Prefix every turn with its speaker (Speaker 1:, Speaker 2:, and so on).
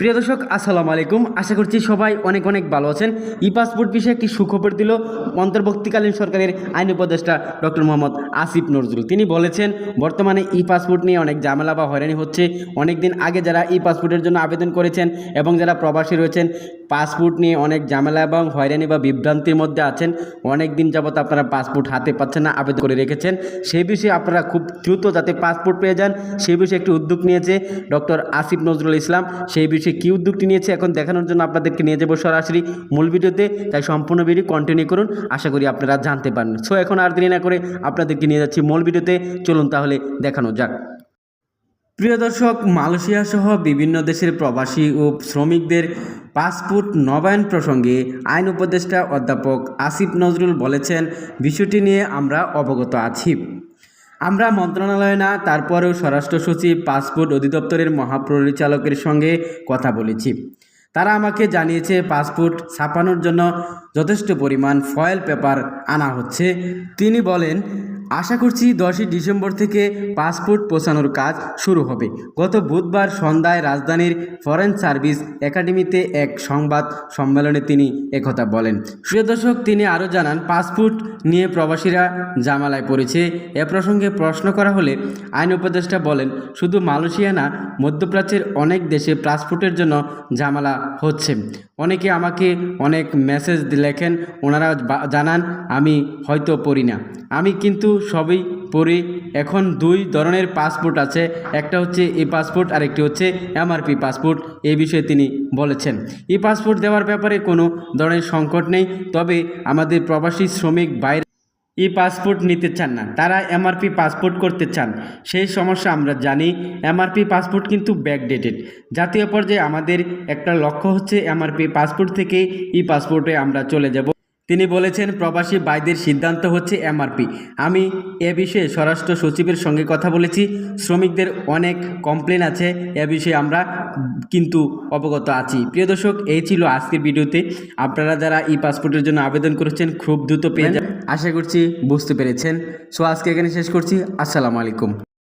Speaker 1: প্রিয় দর্শক, আসসালামু আলাইকুম। আশা করছি সবাই অনেক অনেক ভালো আছেন। ই পাসপোর্ট বিষয়ে একটি সুখবর দিল অন্তর্বর্তীকালীন সরকারের আইন উপদেষ্টা ডক্টর মোহাম্মদ আসিফ নজরুল। তিনি বলেছেন, বর্তমানে ই পাসপোর্ট নিয়ে অনেক ঝামেলা বা হয়রানি হচ্ছে। অনেক দিন আগে যারা ই পাসপোর্টের জন্য আবেদন করেছেন এবং যারা প্রবাসী রয়েছেন পাসপোর্ট নিয়ে অনেক ঝামেলা এবং হয়রানি বা বিভ্রান্তির মধ্যে আছেন। অনেক দিন যাবত আপনারা পাসপোর্ট হাতে পাচ্ছেন না, আবেদন করে রেখেছেন। সেই বিষয়ে আপনারা খুব দ্রুত যাতে পাসপোর্ট পেয়ে যান সেই বিষয়ে একটি উদ্যোগ নিয়েছে ডক্টর আসিফ নজরুল ইসলাম। সেই বিষয়ে কী উদ্যোগটি নিয়েছে এখন দেখানোর জন্য আপনাদেরকে নিয়ে যাব সরাসরি মূল ভিডিওতে। তাই সম্পূর্ণ ভিডিও কন্টিনিউ করুন, আশা করি আপনারা জানতে পারেন সো এখন আর দেরি না করে আপনাদেরকে নিয়ে যাচ্ছি মূল ভিডিওতে। চলুন তাহলে দেখানো যাক। প্রিয় দর্শক মালয়েশিয়া সহ বিভিন্ন দেশের প্রবাসী ও শ্রমিকদের পাসপোর্ট নবায়ন প্রসঙ্গে আইন উপদেষ্টা অধ্যাপক আসিফ নজরুল বলেছেন, বিষয়টি নিয়ে আমরা অবগত আছি। আমরা মন্ত্রণালয় না, তারপরেও স্বরাষ্ট্র সচিব, পাসপোর্ট অধিদপ্তরের মহাপরিচালকের সঙ্গে কথা বলেছি। তারা আমাকে জানিয়েছে, পাসপোর্ট ছাপানোর জন্য যথেষ্ট পরিমাণ ফয়েল পেপার আনা হচ্ছে। তিনি বলেন আশা করছি দশই ডিসেম্বর থেকে পাসপোর্ট পৌঁছানোর কাজ শুরু হবে। গত বুধবার সন্ধ্যায় রাজধানীর ফরেন সার্ভিস একাডেমিতে এক সংবাদ সম্মেলনে তিনি একথা বলেন। প্রিয় দর্শক, তিনি আরও জানান, পাসপোর্ট নিয়ে প্রবাসীরা জামালায় পড়েছে। এ প্রসঙ্গে প্রশ্ন করা হলে আইন উপদেষ্টা বলেন, শুধু মালয়েশিয়া না, মধ্যপ্রাচ্যের অনেক দেশে পাসপোর্টের জন্য ঝামেলা হচ্ছে। অনেকে আমাকে অনেক মেসেজ লেখেন, ওনারা জানান, আমি হয়তো পড়ি না। আমি কিন্তু সবই পড়ি। এখন দুই ধরনের পাসপোর্ট আছে। একটা হচ্ছে ই পাসপোর্ট আর একটি হচ্ছে এমআরপি পাসপোর্ট এই বিষয়ে তিনি বলেছেন। ই পাসপোর্ট দেওয়ার ব্যাপারে কোনো ধরনের সংকট নেই। তবে আমাদের প্রবাসী শ্রমিক বাইরে ই পাসপোর্ট নিতে চান না। তারা এমআরপি পাসপোর্ট করতে চান। সেই সমস্যা আমরা জানি। এমআরপি পাসপোর্ট কিন্তু ব্যাকডেটেড জাতীয় পর্যায়ে আমাদের একটা লক্ষ্য হচ্ছে এমআরপি পাসপোর্ট থেকে ই পাসপোর্টে আমরা চলে যাব। তিনি বলেছেন, প্রবাসী বাইদের সিদ্ধান্ত হচ্ছে এমআরপি। আমি এ বিষয়ে স্বরাষ্ট্র সচিবের সঙ্গে কথা বলেছি। শ্রমিকদের অনেক কমপ্লেন আছে, এ বিষয়ে আমরা কিন্তু অবগত আছি। প্রিয় দর্শক, এই ছিল আজকের ভিডিওতে। আপনারা যারা ই পাসপোর্টের জন্য আবেদন করেছেন, খুব দ্রুত পেয়ে যান আশা করছি বুঝতে পেরেছেন। সো, আজকে এখানে শেষ করছি। আসসালামু আলাইকুম।